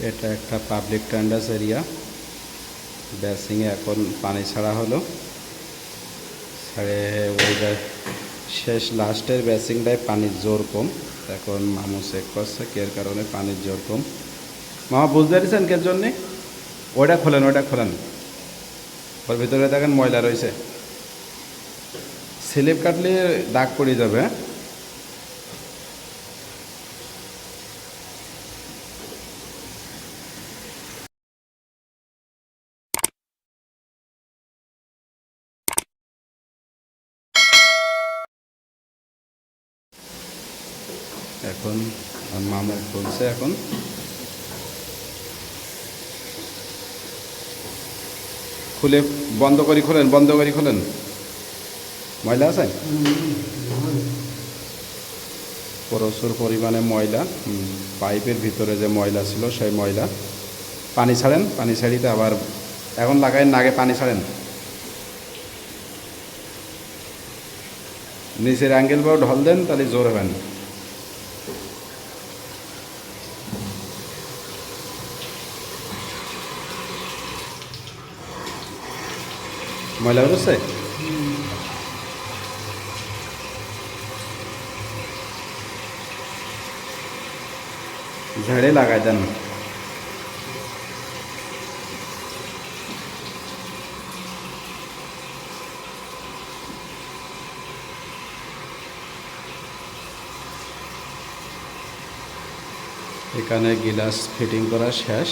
এটা একটা public ট্যান্ডাস area ব্যাসিংয়ে এখন পানি ছাড়া হলো। ছেড়ে শেষ লাস্টের ব্যাসিংটায় পানির জোর কম। এখন মামু চেক করছে কের কারণে পানির জোর কম। মামা বুঝতে পারছেন কের জন্যে? ওইটা খোলেন ওইটা খোলেন। ওর ভিতরে দেখেন ময়লা রয়েছে। স্লিপ কাটলে দাগ পড়ে যাবে হ্যাঁ? এখন আমার মামা খুলছে এখন। খুলে বন্ধ করি, খোলেন, বন্ধ করি, খোলেন। ময়লা আছে? প্রচুর পরিমাণে ময়লা। পাইপের ভিতরে যে ময়লা ছিল, সেই ময়লা। পানি ছাড়েন, পানি ছাড়িতে আবার এখন লাগাইন, আগে পানি ছাড়েন। নিচের অ্যাঙ্গেল বা ঢল দেন, তাহলে জোর হবেন। ময়লা বুঝছে ঝাড়ে লাগাই দেন এখানে গিলাস ফিটিং করা শেষ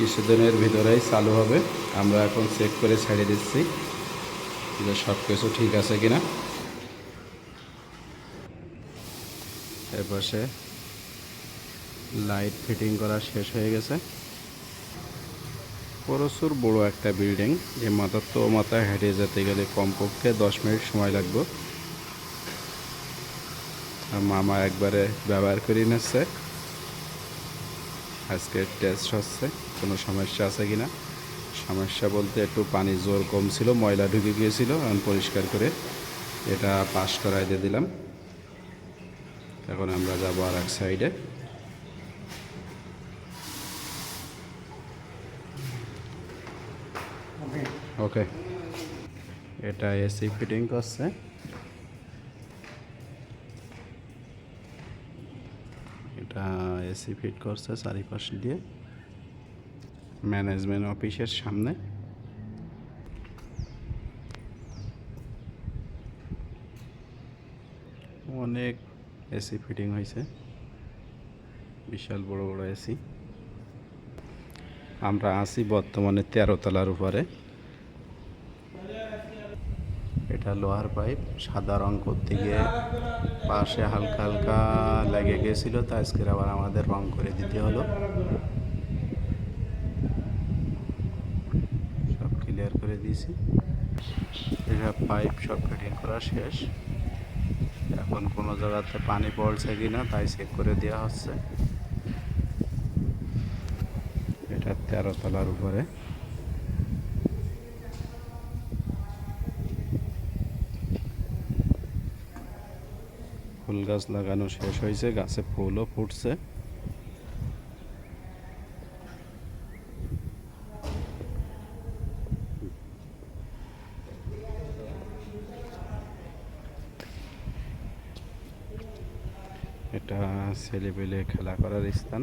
কিছুদিনের ভিতরেই চালু হবে, আমরা এখন চেক করে ছেড়ে দিচ্ছি যে সব কিছু ঠিক আছে কিনা। এপাশে লাইট ফিটিং করা শেষ হয়ে গেছে। প্রচুর বড় একটা বিল্ডিং যে মাথার তো মাথায় হেঁটে যেতে গেলে কমপক্ষে দশ মিনিট সময় লাগবে। মামা একবারে ব্যবহার করে নিচ্ছে। আজকে টেস্ট হচ্ছে কোনো সমস্যা আছে কি না সমস্যা বলতে একটু পানি জোর কম ছিল ময়লা ঢুকে গিয়েছিল এখন পরিষ্কার করে এটা পাশ করাই দিয়ে দিলাম। এখন আমরা যাব আর এক সাইডে ওকে এটা এসি ফিটিং করছে। এটা এসি ফিট করছে চারিপাশ দিয়ে। ম্যানেজমেন্ট অফিসের সামনে। অনেক এসি ফিটিং হয়েছে। বিশাল বড় বড় এসি। আমরা আছি বর্তমানে তেরোতলার উপরে। এটা লোহার পাইপ, সাদা রং করতে গিয়ে পাশে হালকা হালকা লেগে গেছিল, তা আজকের আবার আমাদের রং করে দিতে হলো। সব ক্লিয়ার করে দিয়েছি। এটা পাইপ সব ফিটিং করা শেষ। এখন কোনো জায়গাতে পানি পড়ছে কি না তাই চেক করে দেওয়া হচ্ছে। এটা তেরো তলার উপরে। ফুল গাছ লাগানো শেষ হয়েছে গাছে ফুলও ফুটছে। এটা ছেলে পেলে খেলা করার স্থান।